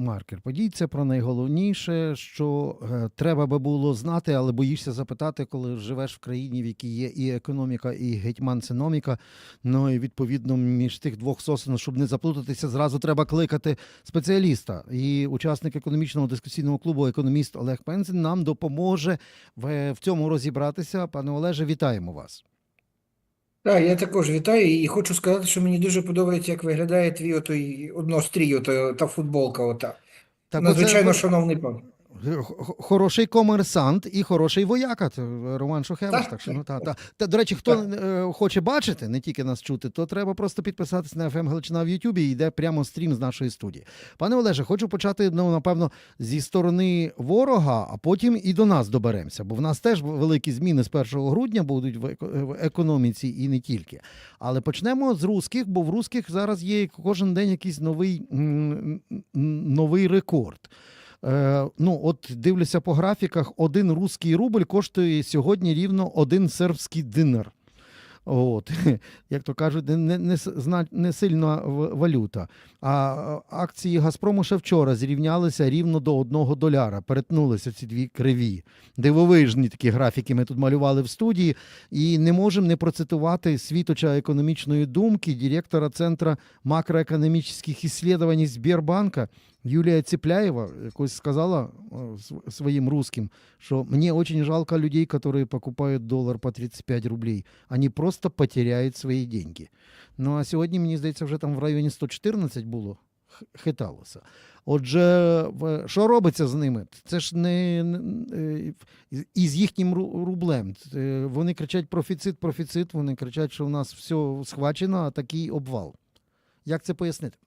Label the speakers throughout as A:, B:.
A: маркер подій. Це про найголовніше, що е, треба би було знати, але боїшся запитати, коли живеш в країні, в якій є і економіка, і гетьманциноміка. Ну і відповідно між тих двох сосен, щоб не заплутатися, зразу треба кликати спеціаліста. І учасник економічного дискусійного клубу, економіст Олег Пензин, нам допоможе в цьому розібратися. Пане Олеже, вітаємо вас.
B: Так, я також вітаю і хочу сказати, що мені дуже подобається, як виглядає твій отой однострій, ото та футболка ота.
A: Так,
B: Надзвичайно
A: ви-
B: шановний пан.
A: Хороший комерсант і хороший вояка. Роман Шухевич.
B: Так.
A: Так що ну та, та. Та, до речі, хто е, хоче бачити, не тільки нас чути, то треба просто підписатися на FM Галичина в Ютубі. і Йде прямо стрім з нашої студії. Пане Олеже, хочу почати ну, напевно зі сторони ворога, а потім і до нас доберемося. Бо в нас теж великі зміни з 1 грудня будуть в економіці і не тільки. Але почнемо з русських, бо в русських зараз є кожен день якийсь новий, новий рекорд. Е, ну, от дивлюся по графіках, один русський рубль коштує сьогодні рівно один сербський динар. От, як то кажуть, не, не, не, сильна валюта. А акції Газпрому ще вчора зрівнялися рівно до одного доляра. Перетнулися ці дві криві. Дивовижні такі графіки ми тут малювали в студії. І не можемо не процитувати світоча економічної думки директора Центру макроекономічних іслідувань Сбербанка Юлія Цепляєва якось сказала е, св- своїм русским, що мені дуже жалко людей, які покупають долар по 35 рублей. Вони просто потеряють свої деньги. Ну а сьогодні, мені здається, вже там в районі 114 було х- хиталося. Отже, в- що робиться з ними? Це ж не не- е, і з їхнім ру- рублем. Е, Вони кричать профіцит, профіцит, вони кричать, що в нас все схвачено, а такий обвал. Як це пояснити?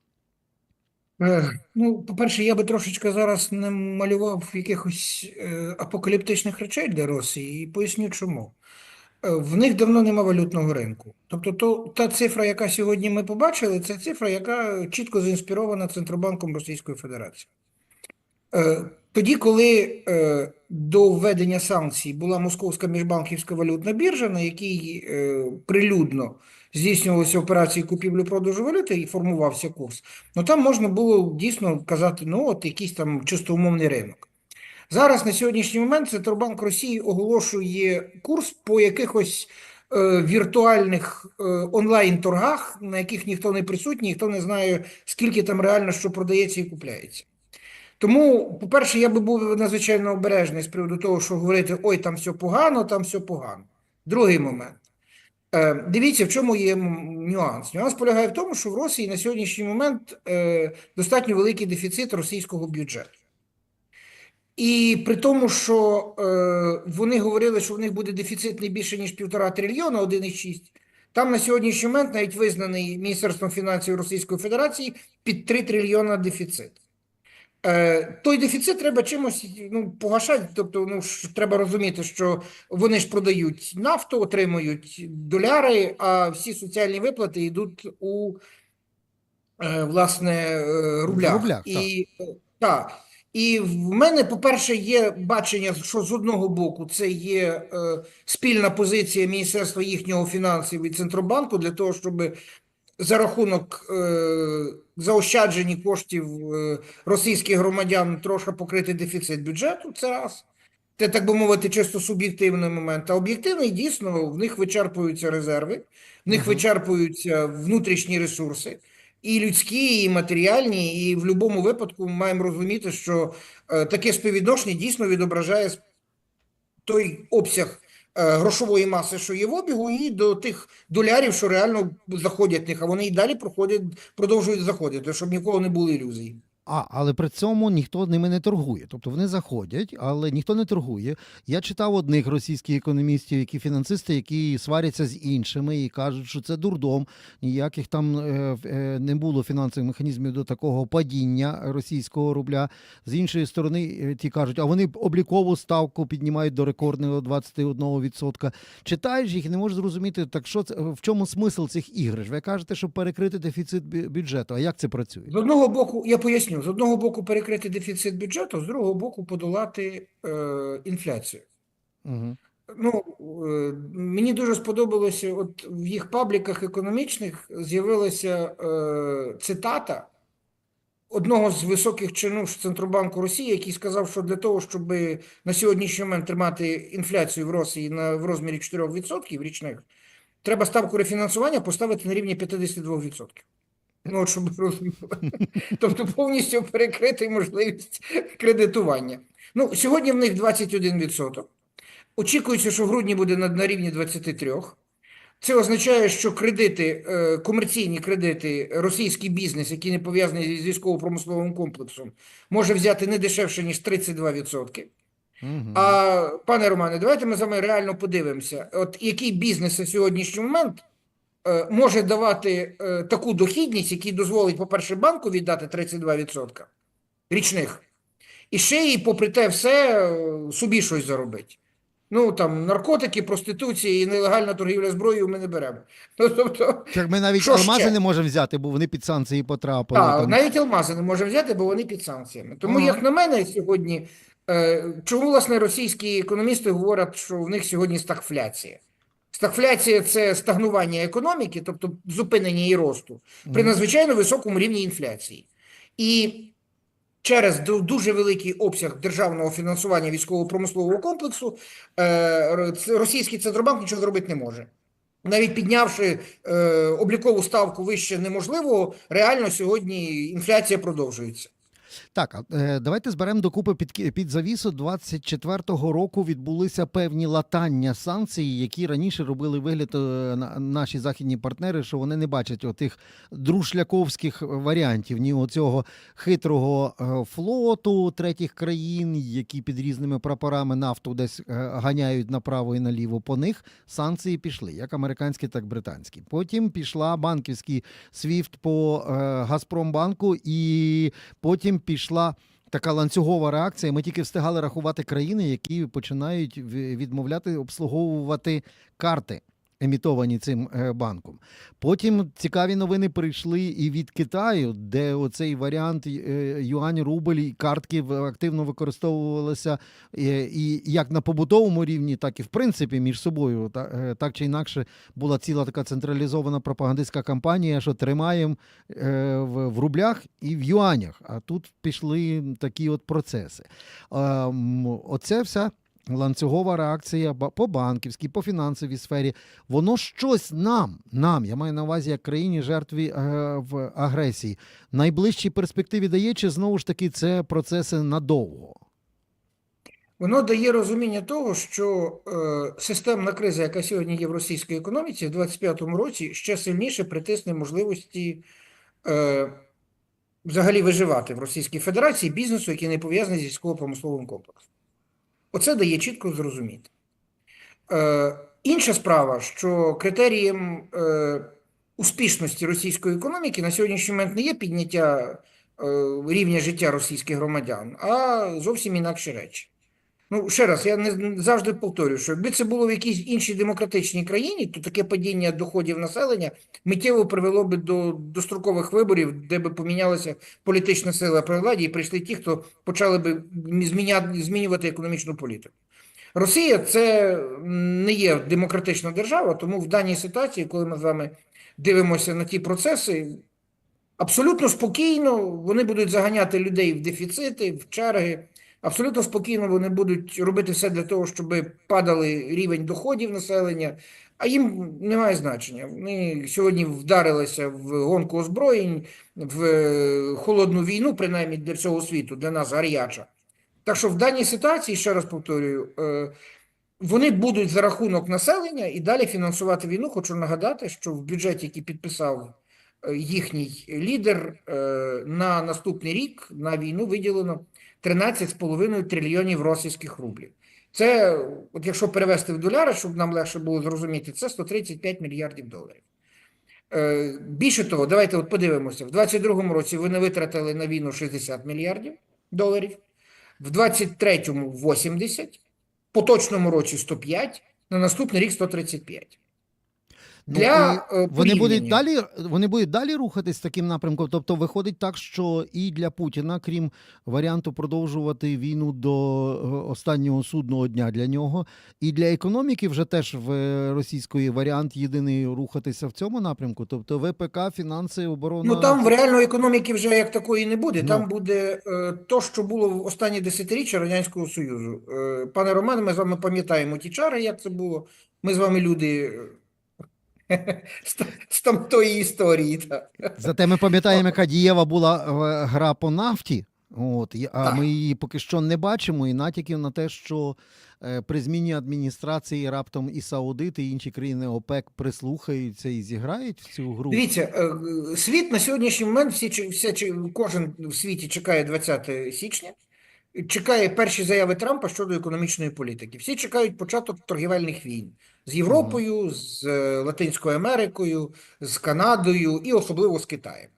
B: Е, Ну, по-перше, я би трошечки зараз не малював якихось е, апокаліптичних речей для Росії, і поясню чому. Е, В них давно нема валютного ринку. Тобто то, та цифра, яка сьогодні ми побачили, це цифра, яка чітко заінспірована Центробанком Російської Федерації. Тоді, коли до введення санкцій була Московська міжбанківська валютна біржа, на якій прилюдно здійснювалися операції купівлі-продажу валюти і формувався курс, ну там можна було дійсно казати, ну от якийсь там чисто умовний ринок. Зараз на сьогоднішній момент Центробанк Росії оголошує курс по якихось е, віртуальних е, онлайн-торгах, на яких ніхто не присутній, ніхто не знає, скільки там реально що продається і купляється. Тому, по-перше, я би був надзвичайно обережний з приводу того, що говорити, ой, там все погано, там все погано. Другий момент. Е, Дивіться, в чому є нюанс. Нюанс полягає в тому, що в Росії на сьогоднішній момент е, достатньо великий дефіцит російського бюджету. І при тому, що е, вони говорили, що в них буде дефіцит не більше, ніж півтора трильйона, 1,6, там на сьогоднішній момент навіть визнаний Міністерством фінансів Російської Федерації під 3 трильйона дефіцит. Е, той дефіцит треба чимось ну, погашати. Тобто, ну, треба розуміти, що вони ж продають нафту, отримують доляри, а всі соціальні виплати йдуть у е, власне е, рублях.
A: рублях,
B: І, так. І в мене, по-перше, є бачення, що з одного боку це є е, спільна позиція Міністерства їхнього фінансів і Центробанку для того, щоб за рахунок е, заощаджені коштів е, російських громадян трошки покрити дефіцит бюджету. Це раз. Це, так би мовити, чисто суб'єктивний момент. А об'єктивний дійсно в них вичерпуються резерви, в них
A: Мгм.
B: вичерпуються внутрішні ресурси. І людські, і матеріальні, і в будь-якому випадку ми маємо розуміти, що е, таке співвідношення дійсно відображає той обсяг грошової маси, що є в обігу, і до тих долярів, що реально заходять в них, а вони і далі проходять, продовжують заходити, щоб нікого не було ілюзій.
A: А, але при цьому ніхто ними не торгує. Тобто вони заходять, але ніхто не торгує. Я читав одних російських економістів, які фінансисти, які сваряться з іншими і кажуть, що це дурдом. Ніяких там е, е, не було фінансових механізмів до такого падіння російського рубля. З іншої сторони, е, ті кажуть, а вони облікову ставку піднімають до рекордного 21%. Читаєш їх не можеш зрозуміти, так що це в чому смисл цих іграш? Ви кажете, щоб перекрити дефіцит бюджету. А як це працює?
B: З одного боку, я поясню, з одного боку перекрити дефіцит бюджету, з другого боку подолати е, інфляцію.
A: Угу.
B: Ну, е, мені дуже сподобалося, от в їх пабліках економічних з'явилася е, цитата одного з високих чинів Центробанку Росії, який сказав, що для того, щоб на сьогоднішній момент тримати інфляцію в Росії на, в розмірі 4% річних, треба ставку рефінансування поставити на рівні 52%. Ну, щоб ви розуміли. Тобто повністю перекрити можливість кредитування. Ну, сьогодні в них 21%. Очікується, що в грудні буде на, на рівні 23%. Це означає, що кредити, е, комерційні кредити, російський бізнес, який не пов'язаний з військово-промисловим комплексом, може взяти не дешевше, ніж 32%.
A: Мгм.
B: А, пане Романе, давайте ми з вами реально подивимося, от який бізнес на сьогоднішній момент може давати е, таку дохідність, який дозволить, по-перше, банку віддати 32% річних, і ще й, попри те все, е, собі щось заробити. Ну, там, наркотики, проституція і нелегальна торгівля зброєю ми не беремо. Ну, тобто,
A: Так ми навіть алмази
B: ще?
A: не можемо взяти, бо вони під санкції потрапили.
B: Так,
A: там.
B: навіть алмази не можемо взяти, бо вони під санкціями. Тому,
A: Ага.
B: як на мене, сьогодні, е, чому, власне, російські економісти говорять, що в них сьогодні стагфляція? Стагфляція – це стагнування економіки, тобто зупинення її росту, при надзвичайно високому рівні інфляції. І через дуже великий обсяг державного фінансування військово-промислового комплексу е, російський центробанк нічого зробити не може. Навіть піднявши е, облікову ставку вище неможливого, реально сьогодні інфляція продовжується.
A: Так, е, давайте зберемо докупи під, під завісу. 24-го року відбулися певні латання санкцій, які раніше робили вигляд е, на- наші західні партнери, що вони не бачать отих друшляковських варіантів, ні оцього хитрого е, флоту третіх країн, які під різними прапорами нафту десь ганяють направо і наліво. По них санкції пішли, як американські, так і британські. Потім пішла банківський свіфт по Газпромбанку, і потім пішла. Така ланцюгова реакція. Ми тільки встигали рахувати країни, які починають відмовляти обслуговувати карти, емітовані цим е, банком. Потім цікаві новини прийшли і від Китаю, де оцей варіант е, юань-рубль і картки активно використовувалися е, і як на побутовому рівні, так і в принципі між собою. Так чи інакше була ціла така централізована пропагандистська кампанія, що тримаємо в, рублях і в юанях. А тут пішли такі от процеси. Оце вся. Ланцюгова реакція по банківській, по фінансовій сфері, воно щось нам, нам, я маю на увазі як країні жертві е, в агресії, найближчій перспективі дає, чи знову ж таки це процеси надовго?
B: Воно дає розуміння того, що е, системна криза, яка сьогодні є в російській економіці, в 2025 році ще сильніше притисне можливості е, взагалі виживати в Російській Федерації бізнесу, який не пов'язаний з військово-промисловим комплексом. Оце дає чітко зрозуміти. Е, інша справа, що критерієм е, успішності російської економіки на сьогоднішній момент не є підняття е, рівня життя російських громадян, а зовсім інакші речі. Ну, ще раз, я не завжди повторюю, що якби це було в якійсь іншій демократичній країні, то таке падіння доходів населення миттєво привело би до дострокових виборів, де би помінялася політична сила при владі, і прийшли ті, хто почали би змінювати економічну політику. Росія це не є демократична держава, тому в даній ситуації, коли ми з вами дивимося на ті процеси, абсолютно спокійно вони будуть заганяти людей в дефіцити, в черги. Абсолютно спокійно вони будуть робити все для того, щоб падали рівень доходів населення, а їм немає значення. Вони сьогодні вдарилися в гонку озброєнь, в холодну війну, принаймні для всього світу, для нас гаряча. Так що в даній ситуації, ще раз повторюю, е, вони будуть за рахунок населення і далі фінансувати війну. Хочу нагадати, що в бюджеті, який підписав їхній лідер, е, на наступний рік на війну виділено 13,5 трильйонів російських рублів. Це, от якщо перевести в доляри, щоб нам легше було зрозуміти, це 135 мільярдів доларів. Е, Більше того, давайте от подивимося. В 2022 році вони витратили на війну 60 мільярдів доларів, в 2023 – 80, в поточному році 105, на наступний рік 135.
A: Ну,
B: Для, е,
A: вони будуть далі, вони будуть далі рухатись таким напрямком. Тобто виходить так, що і для Путіна, крім варіанту продовжувати війну до е, останнього судного дня для нього, і для економіки вже теж в е, російської варіант єдиний рухатися в цьому напрямку. Тобто ВПК, фінанси, оборона.
B: Ну там в реальної економіки вже як такої не буде.
A: Ну.
B: Там буде е, то, що було в останні десятиріччя Радянського Союзу. Е, пане Романе, ми з вами пам'ятаємо ті чари, як це було. Ми з вами люди з, та- з там тої історії. Так.
A: Зате ми пам'ятаємо, яка дієва була е, гра по нафті. От, а
B: Так.
A: ми її поки що не бачимо, і натяків на те, що е, при зміні адміністрації раптом і Саудити, і інші країни ОПЕК прислухаються і зіграють в цю гру.
B: Дивіться, е, світ на сьогоднішній момент, всі, вся, кожен в світі чекає 20 січня, чекає перші заяви Трампа щодо економічної політики. Всі чекають початок торгівельних війн з Європою, з е, Латинською Америкою, з Канадою і особливо з Китаєм.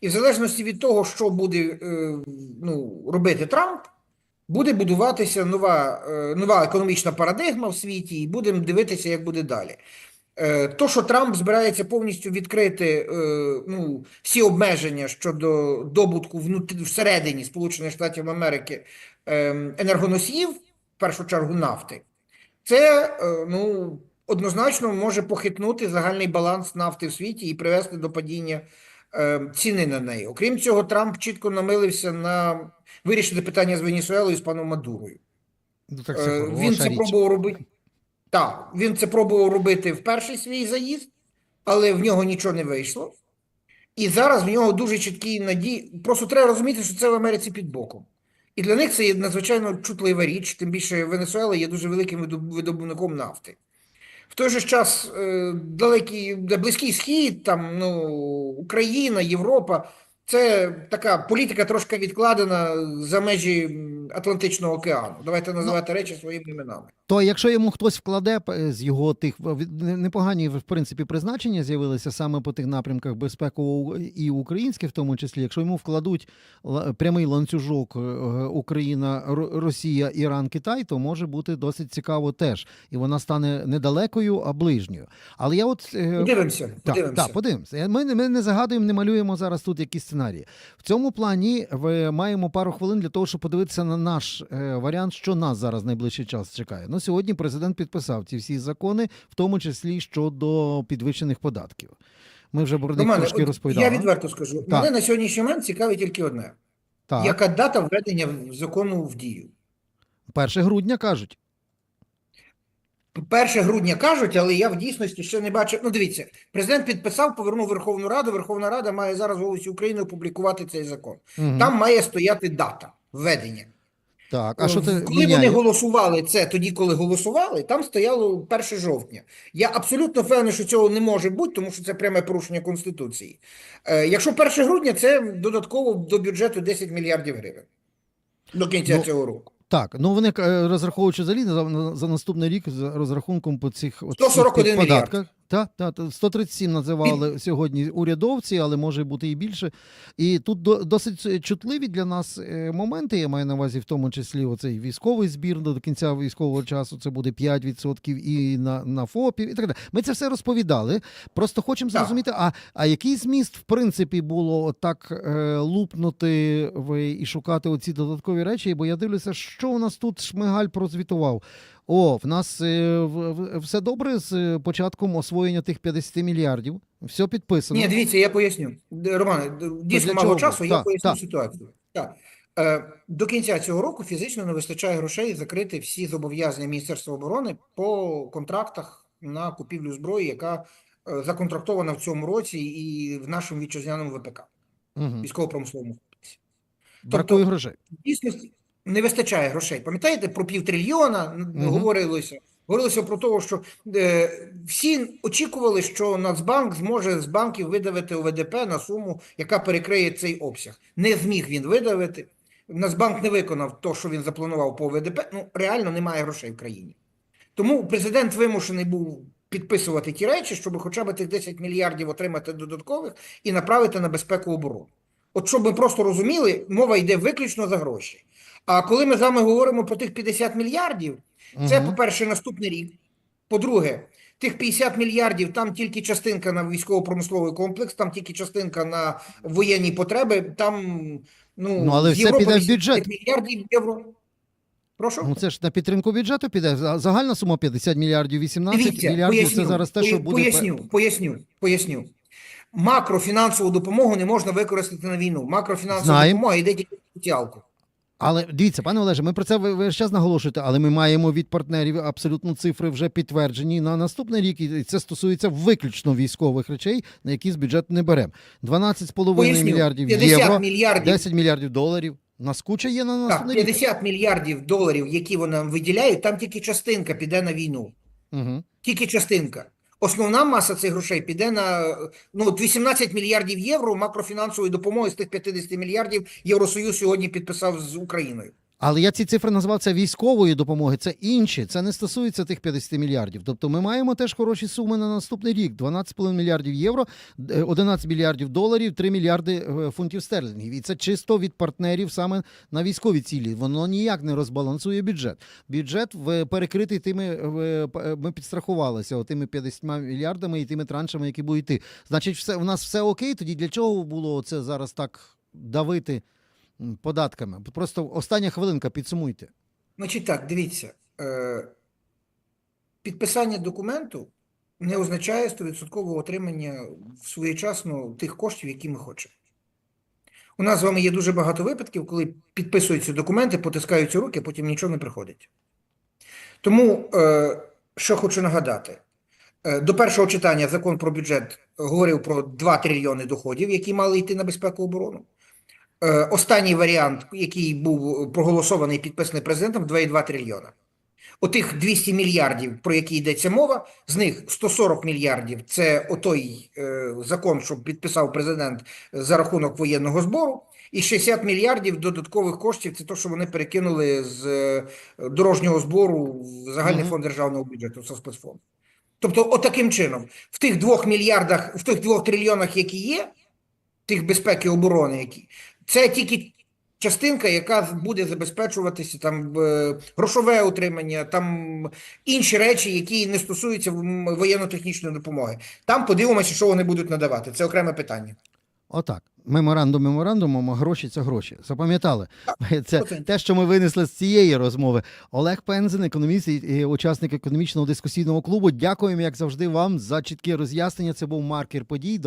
B: І в залежності від того, що буде е, ну, робити Трамп, буде будуватися нова, е, нова економічна парадигма в світі, і будемо дивитися, як буде далі. То, що Трамп збирається повністю відкрити ну, всі обмеження щодо добутку всередині Сполучених Штатів Америки е, енергоносіїв, в першу чергу нафти, це ну, однозначно може похитнути загальний баланс нафти в світі і привести до падіння е, ціни на неї. Окрім цього, Трамп чітко намилився на вирішити питання з Венесуелою і з паном Мадурою.
A: Ну, так це
B: Е, Він це
A: річ.
B: пробував робити. Так, він це пробував робити в перший свій заїзд, але в нього нічого не вийшло. І зараз в нього дуже чіткі надії. Просто треба розуміти, що це в Америці під боком. І для них це є надзвичайно чутлива річ, тим більше Венесуела є дуже великим видоб- видобувником нафти. В той же час е, далекий, Близький Схід, там, ну, Україна, Європа це така політика трошки відкладена за межі Атлантичного океану. Давайте називати речі своїми іменами.
A: То якщо йому хтось вкладе з його тих непогані в принципі призначення з'явилися саме по тих напрямках безпекового і українське, в тому числі, якщо йому вкладуть прямий ланцюжок е, Україна, Ро- Росія, Іран, Китай, то може бути досить цікаво теж, і вона стане не далекою, а ближньою. Але я от е,
B: Подивимося,
A: так,
B: подивимося.
A: так, подивимося. Ми, не- ми не загадуємо, не малюємо зараз тут якісь сценарії. В цьому плані маємо пару хвилин для того, щоб подивитися на наш е, варіант, що нас зараз найближчий час чекає. Ну, сьогодні президент підписав ці всі закони, в тому числі щодо підвищених податків. Ми вже про них трошки розповідали.
B: я відверто скажу,
A: Так.
B: мене на сьогоднішній момент цікавить тільки одне.
A: Так,
B: Яка дата введення закону в дію?
A: 1 грудня кажуть.
B: 1 грудня кажуть, але я в дійсності ще не бачив. Ну, дивіться, президент підписав, повернув Верховну Раду. Верховна Рада має зараз в голосі України опублікувати цей закон.
A: Мгм.
B: Там має стояти дата введення.
A: Так, а що це
B: Коли
A: міняє?
B: вони голосували це тоді, коли голосували, там стояло 1 жовтня. Я абсолютно впевнений, що цього не може бути, тому що це пряме порушення Конституції. Е, якщо 1 грудня, це додатково до бюджету 10 мільярдів гривень до кінця
A: Ну,
B: цього року.
A: Так, ну вони е, розраховуючи взагалі за, за наступний рік за розрахунком по цих от всіх
B: 141
A: тих
B: мільярд.
A: Так, так, 137 називали сьогодні урядовці, але може бути і більше. І тут до, досить чутливі для нас е, моменти. Я маю на увазі, в тому числі оцей військовий збір до кінця військового часу. Це буде 5% і на, на ФОПів, і так далі. Ми це все розповідали. Просто хочемо зрозуміти, а, а який зміст, в принципі, було так е, лупнути в, і шукати оці додаткові речі? Бо я дивлюся, що у нас тут Шмигаль прозвітував. О, в нас е, в- все добре з е, початком освоєння тих 50 мільярдів. Все підписано.
B: Ні, дивіться, я поясню. Романе, дійсно мало часу, я поясню
A: так.
B: ситуацію. Так. Е, До кінця цього року фізично не вистачає грошей закрити всі зобов'язання Міністерства оборони по контрактах на купівлю зброї, яка законтрактована в цьому році і в нашому вітчизняному ВПК,
A: Угу.
B: військово-промисловому.
A: Бракує грошей.
B: В дійсності не вистачає грошей. Пам'ятаєте, про півтрильйона
A: Мгм.
B: говорилося. Говорилося про те, що е, всі очікували, що Нацбанк зможе з банків видавити ОВДП на суму, яка перекриє цей обсяг. Не зміг він видавити. Нацбанк не виконав те, що він запланував по ОВДП. Ну, реально немає грошей в країні. Тому президент вимушений був підписувати ті речі, щоб хоча б тих 10 мільярдів отримати додаткових і направити на безпеку оборони. От щоб ми просто розуміли, мова йде виключно за гроші. А коли ми з вами говоримо про тих 50 мільярдів, це,
A: Мгм.
B: по-перше, наступний рік. По-друге, Тих 50 мільярдів, там тільки частинка на військово-промисловий комплекс, там тільки частинка на воєнні потреби, там, ну,
A: Ну, але
B: з
A: все піде в бюджет.
B: мільярдів євро. Прошу?
A: Ну це ж на підтримку бюджету піде. За- Загальна сума 50 мільярдів, 18
B: Дивіться,
A: мільярдів
B: поясню,
A: це зараз те, що буде.
B: поясню, поясню, поясню. Макрофінансову допомогу не можна використати на війну. Макрофінансова
A: Знаємо.
B: допомога йде тільки соціалку.
A: Але дивіться, пане Олеже, ми про це ви, ви зараз наголошуєте, але ми маємо від партнерів абсолютно цифри вже підтверджені на наступний рік, і це стосується виключно військових речей, на які з бюджету не беремо. 12,5
B: Поясню,
A: мільярдів євро,
B: мільярдів
A: 10 мільярдів доларів. Нас куча є на
B: Так,
A: наступний рік.
B: мільярдів доларів, які вони нам виділяють, там тільки частинка піде на війну.
A: Угу.
B: Тільки частинка. Основна маса цих грошей піде на ну, от 18 мільярдів євро макрофінансової допомоги з тих 50 мільярдів Євросоюз сьогодні підписав з Україною.
A: Але я ці цифри назвав це військової допомоги, це інші, це не стосується тих 50 мільярдів. Тобто ми маємо теж хороші суми на наступний рік: 12,5 мільярдів євро, е, 11 мільярдів доларів, 3 мільярди е, фунтів стерлінгів. І це чисто від партнерів саме на військові цілі. Воно ніяк не розбалансує бюджет. Бюджет перекритий тими е, е, ми підстрахувалися тими 50 мільярдами і тими траншами, які будуть йти. Значить, все у нас все окей. Тоді для чого було це зараз так давити податками? Просто остання хвилинка, підсумуйте.
B: Значить так, дивіться, е, підписання документу не означає 100% отримання своєчасно тих коштів, які ми хочемо. У нас з вами є дуже багато випадків, коли підписуються документи, потискаються руки, потім нічого не приходить. Тому, е, що хочу нагадати, Е, до першого читання закон про бюджет говорив про 2 трильйони доходів, які мали йти на безпеку оборону. Е, Останній варіант, який був проголосований і підписаний президентом, 2,2 трильйона. Отих 200 мільярдів, про які йдеться мова, з них 140 мільярдів це отой е, закон, що підписав президент за рахунок воєнного збору, і 60 мільярдів додаткових коштів це те, що вони перекинули з е, дорожнього збору в загальний
A: Мгм.
B: фонд державного бюджету, це спецфонд. Тобто, отаким чином, в тих двох мільярдах, в тих двох трильйонах, які є, тих безпеки оборони, які це тільки частинка, яка буде забезпечуватися там е, грошове утримання, там інші речі, які не стосуються воєнно-технічної допомоги. Там подивимося, що вони будуть надавати. Це окреме питання.
A: Отак. Меморандум меморандумом, а гроші це гроші. Запам'ятали? Це те, що ми винесли з цієї розмови. Олег Пензен, економіст і учасник економічного дискусійного клубу. Дякуємо, як завжди, вам за чіткі роз'яснення. Це був маркер подій.